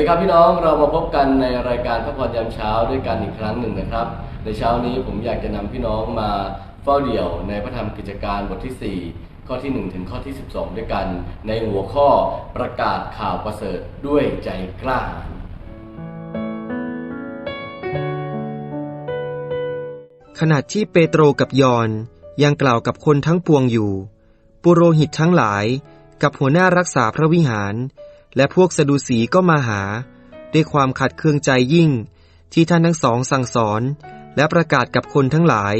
ดีครับพี่น้องเรามาพบกันในรายการพระพรยามเช้าด้วยกันอีกครั้งหนึ่งนะครับ ในเช้านี้ผมอยากจะนำพี่น้องมาเฝ้าเดี่ยว ในพระธรรมกิจการบทที่ 4 ข้อที่ 1 ถึงข้อที่ 12 ด้วยกัน ในหัวข้อประกาศข่าวประเสริฐด้วยใจกล้าหาญขณะที่เปโตรกับยอนยังกล่าวกับคนทั้งปวงอยู่ ปุโรหิตทั้งหลาย กับหัวหน้ารักษาพระวิหาร และพวกสะดุสีก็มาหา ด้วยความขัดเคืองใจยิ่ง ที่ท่านทั้งสองสั่งสอน และประกาศกับคนทั้งหลาย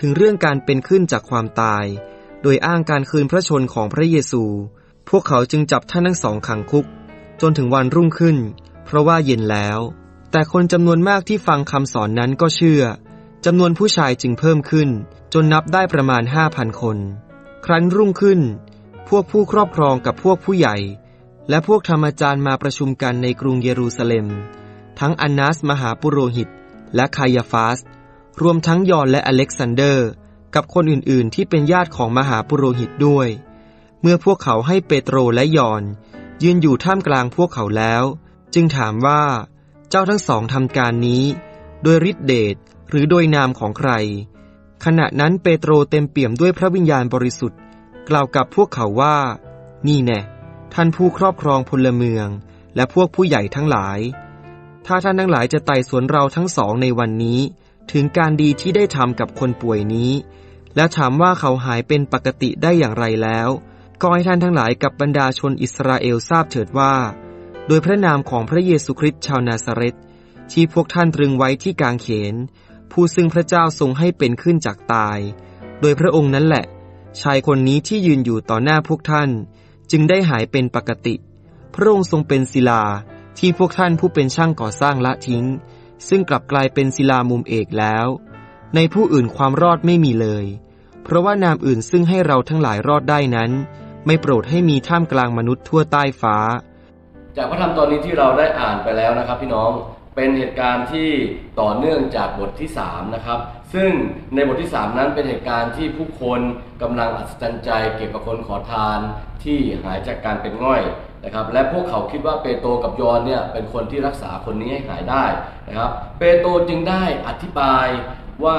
ถึงเรื่องการเป็นขึ้นจากความตาย โดยอ้างการคืนพระชนของพระเยซู พวกเขาจึงจับท่านทั้งสองขังคุก จนถึงวันรุ่งขึ้น เพราะว่าเย็นแล้ว แต่คนจำนวนมากที่ฟังคำสอนนั้นก็เชื่อจำนวนผู้ชายจึงเพิ่มขึ้น จนนับได้ประมาณห้าพันคน ครั้นรุ่งขึ้น พวกผู้ครอบครองกับพวกผู้ใหญ่ และพวกธรรมจารย์มาประชุมกันในกรุงเยรูซาเล็ม ทั้งอันนัสมหาปุโรหิต และคายาฟาส รวมทั้งยอนและอเล็กซานเดอร์ กับคนอื่นๆ ที่เป็นญาติของมหาปุโรหิตด้วย เมื่อพวกเขาให้เปโตรและยอน ยืนอยู่ท่ามกลางพวกเขาแล้ว จึงถามว่า เจ้าทั้งสองทำการนี้ โดยฤทธิเดชหรือโดยนามของใคร ขณะนั้นเปโตรเต็มเปี่ยมด้วยพระวิญญาณบริสุทธิ์ กล่าวกับพวกเขาว่า นี่แน่ ท่านผู้ครอบครองพลเมือง และพวกผู้ใหญ่ทั้งหลาย ถ้าท่านทั้งหลายจะไต่สวนเราทั้งสองในวันนี้ ถึงการดีที่ได้ทำกับคนป่วยนี้ และถามว่าเขาหายเป็นปกติได้อย่างไรแล้ว ก็ให้ท่านทั้งหลายกับบรรดาชนอิสราเอลทราบเถิดว่า โดยพระนามของพระเยซูคริสต์ชาวนาซาเรตที่พวกท่านตรึงไว้ที่กางเขน ผู้ซึ่งพระเจ้าทรงให้เป็นขึ้นจากตาย โดยพระองค์นั้นแหละ ชายคนนี้ที่ยืนอยู่ต่อหน้าพวกท่าน จึงได้หายเป็นปกติ พระองค์ทรงเป็นศิลาที่พวกท่านผู้เป็นช่างก่อสร้างละทิ้ง ซึ่งกลับกลายเป็นศิลามุมเอกแล้ว ในผู้อื่นความรอดไม่มีเลย เพราะว่านามอื่นซึ่งให้เราทั้งหลายรอดได้นั้น ไม่โปรดให้มีท่ามกลางมนุษย์ทั่วใต้ฟ้า จากพระธรรมตอนนี้ที่เราได้อ่านไปแล้วนะครับ พี่น้องเป็นเหตุการณ์ที่ต่อเนื่องจากบทที่3นะครับ ซึ่งในบทที่ 3 นั้นเป็นเหตุการณ์ที่ผู้คนกำลังอัศจรรย์ใจเกี่ยวกับคนขอทานที่หายจากการเป็นง่อยนะครับและพวกเขาคิดว่าเปโตรกับยอนเนี่ยเป็นคนที่รักษาคนนี้ให้หายได้นะครับเปโตรจึงได้อธิบายว่า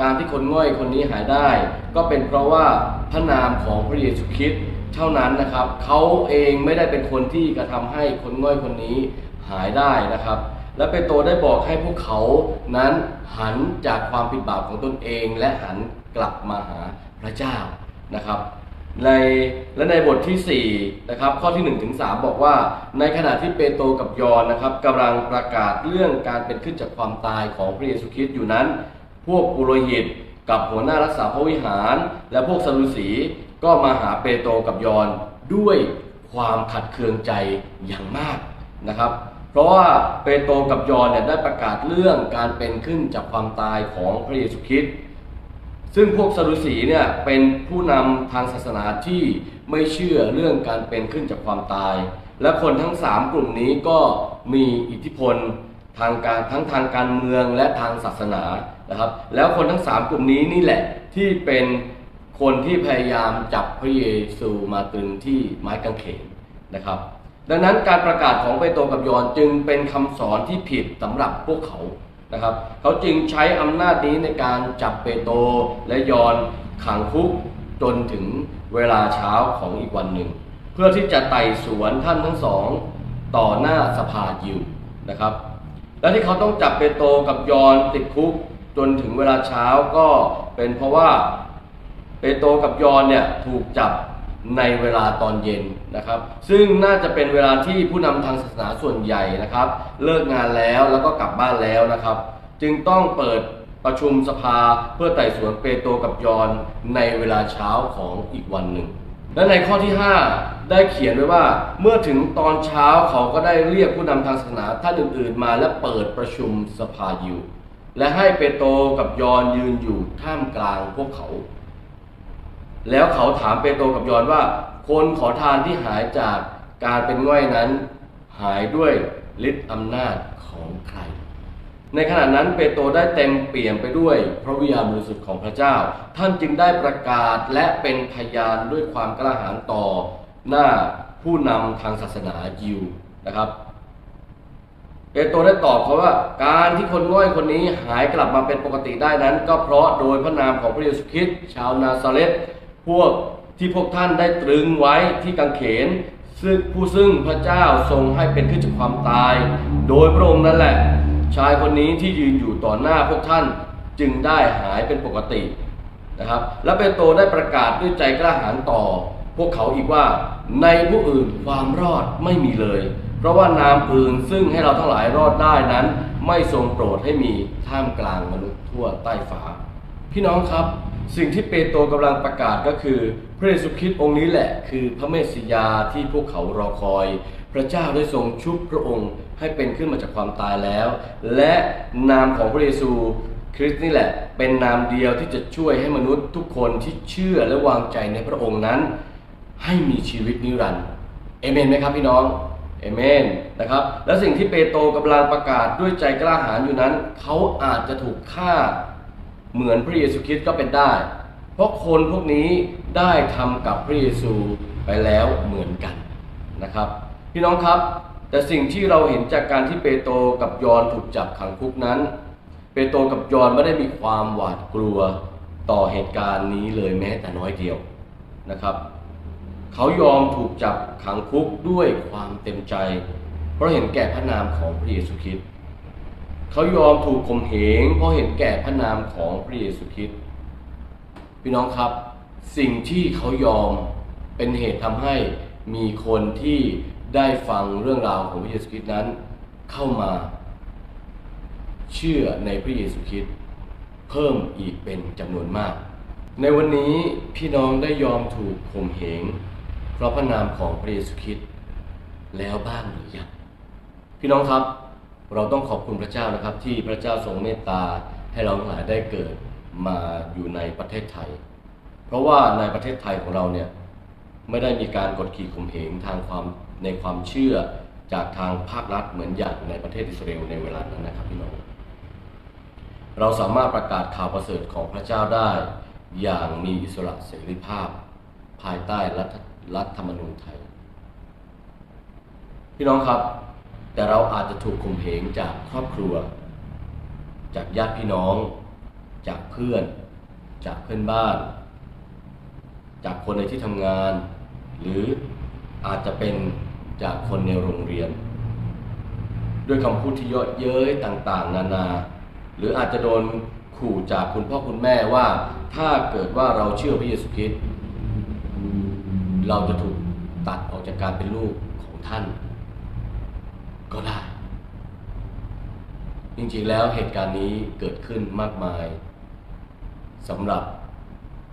การที่คนง่อยคนนี้หายได้ ก็เป็นเพราะว่าพระนามของพระเยซูคริสต์เท่านั้นนะครับเขาเองไม่ได้เป็นคนที่กระทำให้คนง่อยคนนี้หายได้นะครับ และเปโตรได้บอกให้พวกเขานั้นหันจากความผิดบาปของตนเอง และหันกลับมาหาพระเจ้านะครับ ในและในบทที่4นะครับข้อที่1ถึง3บอกว่า ในขณะที่เปโตรกับยอนนะครับกำลังประกาศเรื่องการเป็นขึ้นจากความตายของพระเยซูคริสต์อยู่นั้น พวกปุโรหิตกับหัวหน้ารักษาพระวิหาร และพวกซาลูสีก็มาหาเปโตรกับยอนด้วยความขัดเคืองใจอย่างมากนะครับ เพราะว่าเปโตรกับยอนเนี่ยได้ประกาศเรื่องการเป็นขึ้นจากความตายของพระเยซูคริสต์ซึ่งพวกซาดุสีเนี่ยเป็นผู้นำทางศาสนาที่ไม่เชื่อเรื่องการเป็นขึ้นจากความตาย และคนทั้งสามกลุ่มนี้ก็มีอิทธิพลทางการทั้งทางการเมืองและทางศาสนานะครับ แล้วคนทั้งสามกลุ่มนี้นี่แหละที่เป็นคนที่พยายามจับพระเยซูมาตรึงที่ไม้กางเขนนะครับ ดังนั้นการประกาศของเปโตรกับยอนจึงเป็นคำสอนที่ผิดสำหรับพวกเขานะครับเขาจึงใช้อำนาจนี้ในการจับเปโตรและยอนขังคุกจนถึงเวลาเช้าของอีกวันหนึ่ง เพื่อที่จะไต่สวนท่านทั้งสอง ต่อหน้าสภายิวนะครับ และที่เขาต้องจับเปโตรกับยอนติดคุกจนถึงเวลาเช้าก็เป็นเพราะว่าเปโตรกับยอนเนี่ยถูกจับ ในเวลาตอนเย็นนะครับ ซึ่งน่าจะเป็นเวลาที่ผู้นำทางศาสนาส่วนใหญ่นะครับ เลิกงานแล้วแล้วก็กลับบ้านแล้วนะครับ จึงต้องเปิดประชุมสภาเพื่อไต่สวนเปโตรกับยอนในเวลาเช้าของอีกวันหนึ่ง และในข้อที่ 5 ได้เขียนไว้ว่า เมื่อถึงตอนเช้าเขาก็ได้เรียกผู้นำทางศาสนาท่านอื่น ๆ มาและเปิดประชุมสภาอยิวและให้เปโตรกับยอนยืนอยู่ท่ามกลางพวกเขา แล้วเขาถามเปโตรกับยอนว่า คนขอทานที่หายจากการเป็นง่อยนั้น หายด้วยฤทธิ์อำนาจของใคร ในขณะนั้นเปโตรได้เต็มเปี่ยมไปด้วยพระวิญญาณบริสุทธิ์ของพระเจ้า ท่านจึงได้ประกาศและเป็นพยานด้วยความกล้าหาญต่อหน้าผู้นำทางศาสนายิวนะครับเปโตรได้ตอบเขาว่าการที่คนง่อยคนนี้หายกลับมาเป็นปกติได้นั้น ก็เพราะโดยพระนามของพระเยซูคริสต์ชาวนาซาเรต พวกที่พวกท่านได้ตรึงไว้ที่กังเขน ซึ่งผู้ซึ่งพระเจ้าทรงให้เป็นขึ้นจากความตาย โดยพระองค์นั่นแหละ ชายคนนี้ที่ยืนอยู่ต่อหน้าพวกท่านจึงได้หายเป็นปกตินะครับ และเปโตรได้ประกาศด้วยใจกล้าหาญต่อ พวกเขาอีกว่าในผู้อื่นความรอดไม่มีเลย เพราะว่านามอื่นซึ่งให้เราทั้งหลายรอดได้นั้น ไม่ทรงโปรดให้มีท่ามกลางมนุษย์ทั่วใต้ฟ้า พี่น้องครับ สิ่งที่เปโตรกำลังประกาศก็คือ พระเยซูคริสต์องค์นี้แหละ คือพระเมสสิยาที่พวกเขารอคอย พระเจ้าได้ทรงชุบพระองค์ให้เป็นขึ้นมาจากความตายแล้ว และนามของพระเยซูคริสต์นี่แหละ เป็นนามเดียวที่จะช่วยให้มนุษย์ทุกคนที่เชื่อและวางใจในพระองค์นั้น ให้มีชีวิตนิรันดร์เอเมนไหมครับพี่น้องเอเมนนะครับ และสิ่งที่เปโตรกำลังประกาศด้วยใจกล้าหาญอยู่นั้น เขาอาจจะถูกฆ่า เหมือนพระเยซูคริสต์ก็เป็นได้ เพราะคนพวกนี้ได้ทำกับพระเยซูไปแล้วเหมือนกันนะครับ พี่น้องครับ แต่สิ่งที่เราเห็นจากการที่เปโตรกับยอนถูกจับขังคุกนั้น เปโตรกับยอนไม่ได้มีความหวาดกลัวต่อเหตุการณ์นี้เลยแม้แต่น้อยเดียวนะครับ เขายอมถูกจับขังคุกด้วยความเต็มใจ เพราะเห็นแก่พระนามของพระเยซูคริสต์ เขายอมถูกข่มเหงเพราะเห็นแก่พระนามของพระเยซูคริสต์พี่น้องครับ สิ่งที่เขายอมเป็นเหตุทำให้มีคนที่ได้ฟังเรื่องราวของพระเยซูคริสต์นั้น เข้ามา เชื่อในพระเยซูคริสต์เพิ่มอีกเป็นจำนวนมาก ในวันนี้พี่น้องได้ยอมถูกข่มเหงเพราะพระนามของพระเยซูคริสต์แล้วบ้างหรือยังพี่น้องครับ เราต้องขอบคุณพระเจ้านะครับ ที่พระเจ้าทรงเมตตาให้เราทั้งหลายได้เกิดมาอยู่ในประเทศไทย เพราะว่าในประเทศไทยของเราเนี่ยไม่ได้มีการกดขี่ข่มเหงทางความในความเชื่อจากทางภาครัฐเหมือนอย่างในประเทศอิสราเอลในเวลานั้นนะครับพี่น้องเราสามารถประกาศข่าวประเสริฐของพระเจ้าได้ อย่างมีอิสระเสรีภาพ ภายใต้รัฐรัฐธรรมนูญไทย พี่น้องครับ แต่เราอาจจะถูกข่มเหงจากครอบครัว จากญาติพี่น้อง จากเพื่อน จากเพื่อนบ้าน จากคนในที่ทำงาน หรืออาจจะเป็นจากคนในโรงเรียน ด้วยคำพูดที่เยอะเย้ยต่างๆ นานา หรืออาจจะโดนขู่จากคุณพ่อคุณแม่ว่าถ้าเกิดว่าเราเชื่อพระเยซูคริสต์เราจะถูกตัดออกจากการเป็นลูกของท่าน ก็ได้ จริงๆแล้วเหตุการณ์นี้เกิดขึ้นมากมายสำหรับ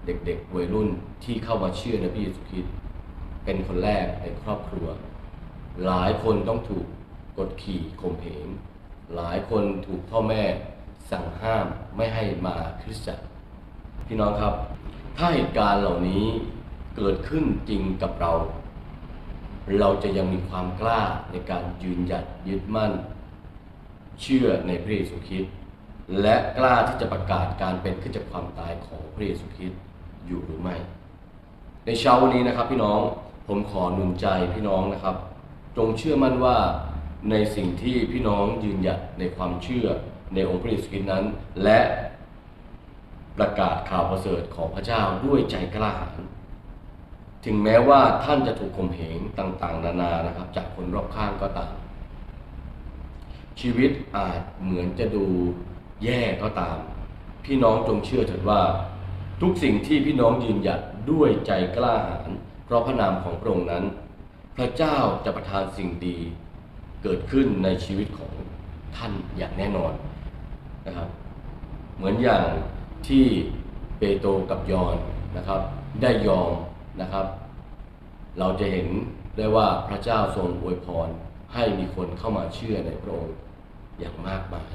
เด็กๆวัยรุ่นที่เข้ามาเชื่อในพระเยซูคริสต์เป็นคนแรกในครอบครัว หลายคนต้องถูกกดขี่ข่มเหงหลายคนถูกพ่อแม่สั่งห้ามไม่ให้มาคริสตจักรพี่น้องครับ ถ้าเหตุการณ์เหล่านี้เกิดขึ้นจริงกับเรา เราจะยังมีความกล้าในการยืนหยัดยึดมั่น เชื่อในพระเยซูคริสต์และกล้าที่จะประกาศการเป็นขึ้นจากความตายของพระเยซูคริสต์อยู่หรือไม่ ในเช้าวันนี้นะครับพี่น้องผมขอหนุนใจพี่น้องนะครับ จงเชื่อมั่นว่าในสิ่งที่พี่น้องยืนหยัดในความเชื่อในองค์พระเยซูคริสต์นั้น และประกาศข่าวประเสริฐของพระเจ้าด้วยใจกล้าหาญ ถึงแม้ว่าท่านจะถูกข่มเหงต่าง ๆ นานานะครับ จากคนรอบข้างก็ตาม ชีวิตอาจเหมือนจะดูแย่ก็ตาม พี่น้องจงเชื่อเถิดว่า ทุกสิ่งที่พี่น้องยืนหยัดด้วยใจกล้าหาญเพราะพระนามของพระองค์นั้น พระเจ้าจะประทานสิ่งดีเกิดขึ้นในชีวิตของท่านอย่างแน่นอนนะครับ เหมือนอย่างที่เปโตรกับยอนนะครับ ได้ยอม นะครับ เราจะเห็นได้ว่าพระเจ้าทรงอวยพรให้มีคนเข้ามาเชื่อในพระองค์อย่างมากมาย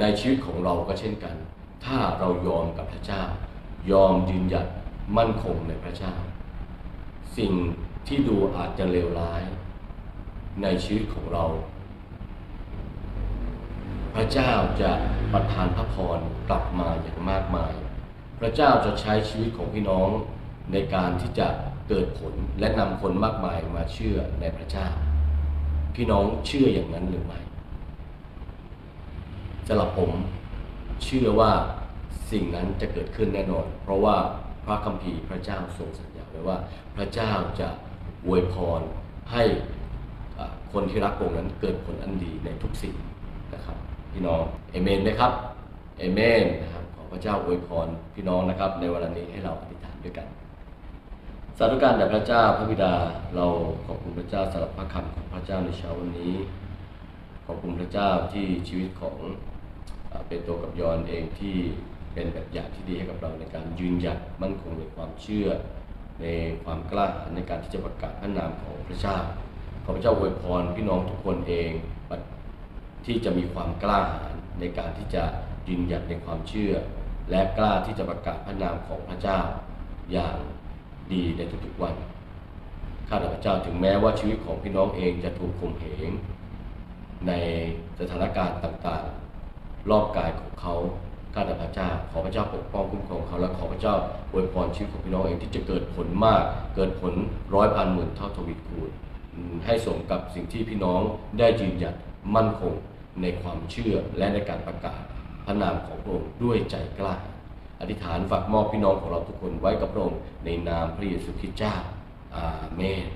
ในชีวิตของเราก็เช่นกัน ถ้าเรายอมกับพระเจ้า ยอมยืนหยัดมั่นคงในพระเจ้า สิ่งที่ดูอาจจะเลวร้าย ในชีวิตของเรา พระเจ้าจะประทานพระพรกลับมาอย่างมากมาย พระเจ้าจะใช้ชีวิตของพี่น้อง ในการที่จะเกิดผลและนำคนมากมายมาเชื่อในพระเจ้า พี่น้องเชื่ออย่างนั้นหรือไม่สำหรับผมเชื่อว่าสิ่งนั้นจะเกิดขึ้นแน่นอน เพราะว่าพระคัมภีร์พระเจ้าทรงสัญญาไว้ว่า พระเจ้าจะอวยพรให้คนที่รักองค์นั้นเกิดผลอันดีในทุกสิ่งนะครับ พี่น้องเอเมนไหมครับเอเมนนะครับขอพระเจ้าอวยพรพี่น้องนะครับ ในวันนี้ให้เราอธิษฐานด้วยกัน สาธุการแด่พระเจ้าพระบิดาเราขอบคุณพระเจ้าสำหรับพระคำของพระเจ้าในเช้าวันนี้ ขอบคุณพระเจ้าที่ชีวิตของเอ่อเปโตรกับยอนเองที่เป็นแบบอย่างที่ดีให้กับเราในการยืนหยัดมั่นคงในความเชื่อ ในความกล้าหาญในการที่จะประกาศพระนามของพระเจ้าขอพระเจ้าอวยพรพี่น้องทุกคนเองที่จะมีความกล้าหาญในการที่จะยืนหยัดในความเชื่อ และกล้าที่จะประกาศพระนามของพระเจ้าอย่าง ดีในทุกๆวัน ข้าแต่พระเจ้าถึงแม้ว่าชีวิตของพี่น้องเองจะถูกข่มเหงในสถานการณ์ต่างๆ รอบกายของเขาข้าแต่พระเจ้า ขอพระเจ้าปกป้องคุ้มครองเขาและขอพระเจ้าอวยพรชีวิตของพี่น้องเองที่จะเกิดผลมาก เกิดผลร้อยพันหมื่นเท่าทวีคูณให้สมกับสิ่งที่พี่น้องได้ยืนหยัดมั่นคงในความเชื่อและในการประกาศพระนามของพระองค์ด้วยใจกล้า อธิษฐานฝากมอบพี่น้องของเราทุกคนไว้กับพระองค์ในนามพระเยซูคริสต์เจ้าอาเมน